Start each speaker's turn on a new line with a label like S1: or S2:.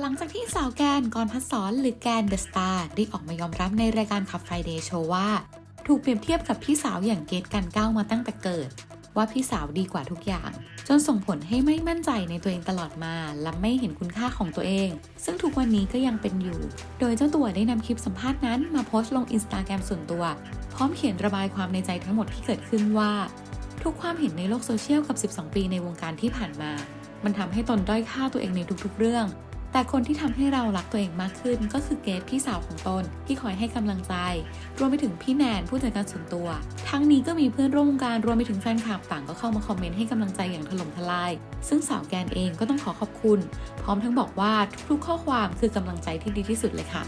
S1: หลังจากที่สาวแกนกรพัฒสอนหรือแกนเดอะสตาร์ได้ออกมายอมรับในรายการขับไฟเดย์โชว์ว่า ถูกเปรียบเทียบกับพี่สาวอย่างเกตกันก้าวมาตั้งแต่เกิด ว่าพี่สาวดีกว่าทุกอย่าง จนส่งผลให้ไม่มั่นใจในตัวเองตลอดมา และไม่เห็นคุณค่าของตัวเอง ซึ่งทุกวันนี้ก็ยังเป็นอยู่ โดยเจ้าตัวได้นำคลิปสัมภาษณ์นั้นมาโพสต์ลงอินสตาแกรมส่วนตัว พร้อมเขียนระบายความในใจทั้งหมดที่เกิดขึ้นว่า ทุกความเห็นในโลกโซเชียลกับ 12 ปีในวงการที่ผ่านมา มันทำให้ตนด้อยค่าตัวเองในทุกๆ เรื่อง แต่คนที่ทำให้เรารักตัวเองมากขึ้น ก็คือเกรทพี่สาวของตนที่คอยให้กำลังใจ รวมไปถึงพี่แนนผู้จัดการส่วนตัว ทั้งนี้ก็มีเพื่อนร่วมวงการรวมไปถึงแฟนคลับต่างก็เข้ามาคอมเมนต์ให้กำลังใจอย่างถล่มทลาย ซึ่งสาวแกนเองก็ต้องขอขอบคุณ พร้อมทั้งบอกว่าทุกๆ ข้อความคือกำลังใจที่ดีที่สุดเลยค่ะ